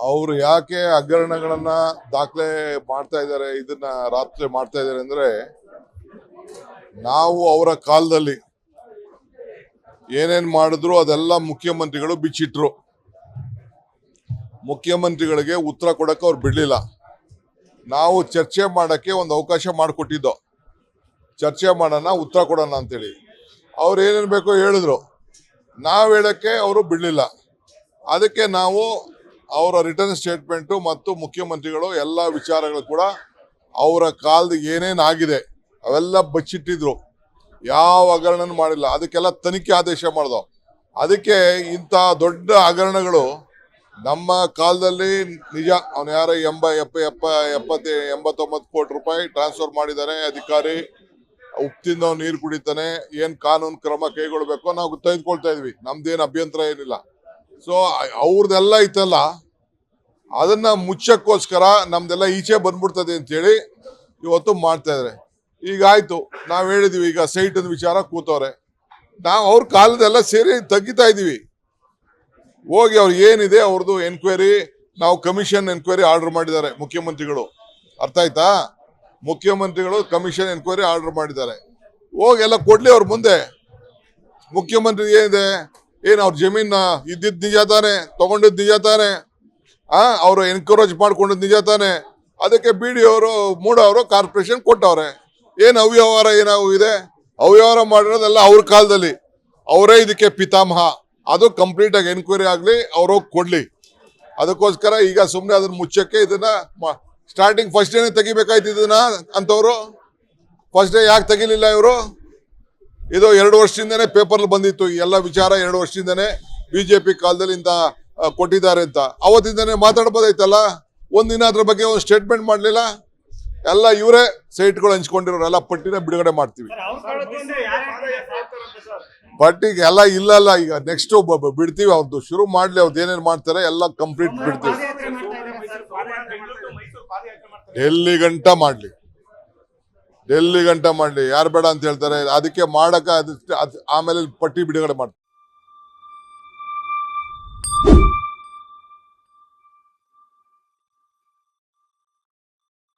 ಅವರು ಯಾಕೆ ಹಗರಣಗಳನ್ನ ದಾಖಲೆ ಮಾಡ್ತಾ ಇದ್ದಾರೆ, ಇದನ್ನ ರಾತ್ರಿ ಮಾಡ್ತಾ ಇದ್ದಾರೆ ಅಂದ್ರೆ, ನಾವು ಅವರ ಕಾಲದಲ್ಲಿ ಏನೇನ್ ಮಾಡಿದ್ರು ಅದೆಲ್ಲ ಮುಖ್ಯಮಂತ್ರಿಗಳು ಬಿಚ್ಚಿಟ್ರು. ಮುಖ್ಯಮಂತ್ರಿಗಳಿಗೆ ಉತ್ತರ ಕೊಡಕ್ಕೆ ಅವ್ರು ಬಿಡಲಿಲ್ಲ. ನಾವು ಚರ್ಚೆ ಮಾಡಕ್ಕೆ ಒಂದು ಅವಕಾಶ ಮಾಡಿಕೊಟ್ಟಿದ್ದೋ. ಚರ್ಚೆ ಮಾಡೋಣ, ಉತ್ತರ ಕೊಡೋಣ ಅಂತೇಳಿ. ಅವ್ರು ಏನೇನು ಬೇಕೋ ಹೇಳಿದ್ರು. ನಾವು ಹೇಳಕ್ಕೆ ಅವರು ಬಿಡಲಿಲ್ಲ. ಅದಕ್ಕೆ ನಾವು ಅವರ ರಿಟರ್ನ್ ಸ್ಟೇಟ್ಮೆಂಟು ಮತ್ತು ಮುಖ್ಯಮಂತ್ರಿಗಳು ಎಲ್ಲ ವಿಚಾರಗಳು ಕೂಡ ಅವರ ಕಾಲದ ಏನೇನು ಆಗಿದೆ ಅವೆಲ್ಲ ಬಚ್ಚಿಟ್ಟಿದ್ರು. ಯಾವ ಹಗರಣನೂ ಮಾಡಿಲ್ಲ. ಅದಕ್ಕೆಲ್ಲ ತನಿಖೆ ಆದೇಶ ಮಾಡ್ದೋ ಅದಕ್ಕೆ ಇಂಥ ದೊಡ್ಡ ಹಗರಣಗಳು ನಮ್ಮ ಕಾಲದಲ್ಲಿ ನಿಜ, ಅವನು ಯಾರೋ ಎಂಬ, ಎಪ್ಪ ಎಪ್ಪ, ಎಪ್ಪತ್ತೆ, ಎಂಬತ್ತೊಂಬತ್ತು ಕೋಟಿ ರೂಪಾಯಿ ಟ್ರಾನ್ಸ್ಫರ್ ಮಾಡಿದ್ದಾರೆ ಅಧಿಕಾರಿ. ಉಪ್ತಿಂದ ನೀರು ಕುಡಿತಾನೆ. ಏನು ಕಾನೂನು ಕ್ರಮ ಕೈಗೊಳ್ಬೇಕೋ ನಾವು ತೆಗೆದುಕೊಳ್ತಾ ಇದ್ವಿ. ನಮ್ದೇನು ಅಭ್ಯಂತರ ಏನಿಲ್ಲ. ಸೊ ಅವ್ರದ್ದೆಲ್ಲ ಇತ್ತಲ್ಲ ಅದನ್ನ ಮುಚ್ಚಕ್ಕೋಸ್ಕರ ನಮ್ದೆಲ್ಲ ಈಚೆ ಬಂದ್ಬಿಡ್ತದೆ ಅಂತೇಳಿ ಇವತ್ತು ಮಾಡ್ತಾ ಇದಾರೆ. ಈಗ ಆಯ್ತು, ನಾವ್ ಹೇಳಿದೀವಿ, ಈಗ ಸೈಟ್ ವಿಚಾರ ಕೂತವ್ರೆ. ನಾವು ಅವ್ರ ಕಾಲದೆಲ್ಲ ಸೇರಿ ತಗ್ಗಿತಾ ಇದೀವಿ. ಹೋಗಿ ಅವ್ರು ಏನಿದೆ ಅವ್ರದ್ದು ಎನ್ಕ್ವೈರಿ ನಾವು ಕಮಿಷನ್ ಎನ್ಕ್ವೈರಿ ಆರ್ಡರ್ ಮಾಡಿದ್ದಾರೆ ಮುಖ್ಯಮಂತ್ರಿಗಳು. ಅರ್ಥ ಆಯ್ತಾ? ಮುಖ್ಯಮಂತ್ರಿಗಳು ಕಮಿಷನ್ ಎನ್ಕ್ವೈರಿ ಆರ್ಡರ್ ಮಾಡಿದ್ದಾರೆ. ಹೋಗಿ ಎಲ್ಲ ಕೊಡ್ಲಿ ಅವ್ರ ಮುಂದೆ. ಮುಖ್ಯಮಂತ್ರಿ ಏನಿದೆ? ಏನು ಅವ್ರ ಜಮೀನ್ ಇದ್ದಿದ್ ನಿಜ ತಾನೆ, ತಗೊಂಡಿದ್ ನಿಜ ತಾನೆ, ಆ, ಅವರು ಎನ್ಕರೇಜ್ ಮಾಡ್ಕೊಂಡಿದ್ ನಿಜ ತಾನೆ. ಅದಕ್ಕೆ ಬಿ ಡಿ ಅವರು ಮೂಡವರು ಕಾರ್ಪೊರೇಷನ್ ಕೊಟ್ಟವ್ರೆ. ಏನು ಅವ್ಯವಹಾರ ಏನಾವು ಇದೆ? ಅವ್ಯವಹಾರ ಮಾಡಿರೋದೆಲ್ಲ ಅವ್ರ ಕಾಲದಲ್ಲಿ. ಅವರೇ ಇದಕ್ಕೆ ಪಿತಾಮಹ. ಅದು ಕಂಪ್ಲೀಟ್ ಆಗಿ ಎನ್ಕ್ವೈರಿ ಆಗಲಿ, ಅವ್ರು ಕೊಡ್ಲಿ. ಅದಕ್ಕೋಸ್ಕರ ಈಗ ಸುಮ್ಮನೆ ಅದನ್ನ ಮುಚ್ಚಕ್ಕೆ ಇದನ್ನ ಸ್ಟಾರ್ಟಿಂಗ್ ಫಸ್ಟ್ ಡೇನೆ ತೆಗಿಬೇಕಾಯ್ತು ಇದನ್ನ ಅಂತವರು? ಫಸ್ಟ್ ಡೇ ಯಾಕೆ ತೆಗಿಲಿಲ್ಲ ಇವರು? ಇದು ಎರಡು ವರ್ಷದಿಂದನೇ ಪೇಪರ್ ಬಂದಿತ್ತು. ಎಲ್ಲ ವಿಚಾರ ಎರಡು ವರ್ಷದಿಂದನೇ ಬಿಜೆಪಿ ಕಾಲದಲ್ಲಿ ಇಂತ ಕೊಟ್ಟಿದ್ದಾರೆ ಅಂತ. ಅವತ್ತಿಂದನೇ ಮಾತಾಡ್ಬೋದಾಯ್ತಲ್ಲ? ಒಂದಿನ ಅದ್ರ ಬಗ್ಗೆ ಒಂದು ಸ್ಟೇಟ್ಮೆಂಟ್ ಮಾಡಲಿಲ್ಲ? ಎಲ್ಲ ಇವರೇ ಸೈಟ್ಗಳು ಹಂಚ್ಕೊಂಡಿರೋರು. ಎಲ್ಲ ಪಟ್ಟಿನ ಬಿಡುಗಡೆ ಮಾಡ್ತೀವಿ. ಪಟ್ಟಿಗೆ ಎಲ್ಲ ಇಲ್ಲಲ್ಲ ಈಗ. ನೆಕ್ಸ್ಟ್ ಬಿಡ್ತೀವಿ ಅವ್ರದ್ದು ಶುರು ಮಾಡ್ಲಿ ಅವ್ರದ್ದು ಏನೇನು ಮಾಡ್ತಾರೆ ಎಲ್ಲ ಕಂಪ್ಲೀಟ್ ಬಿಡ್ತೀವಿ. ಎಲ್ಲಿ ಗಂಟ ಮಾಡ್ಲಿ. ಡೆಲ್ಲಿ ಗಂಟ ಮಾಡಲಿ ಯಾರು ಬೇಡ ಅಂತ ಹೇಳ್ತಾರೆ. ಅದಕ್ಕೆ ಮಾಡಕ ಅದು- ಆಮೇಲೆ ಪಟ್ಟಿ ಬಿಡುಗಡೆ ಮಾಡ್ತೀವಿ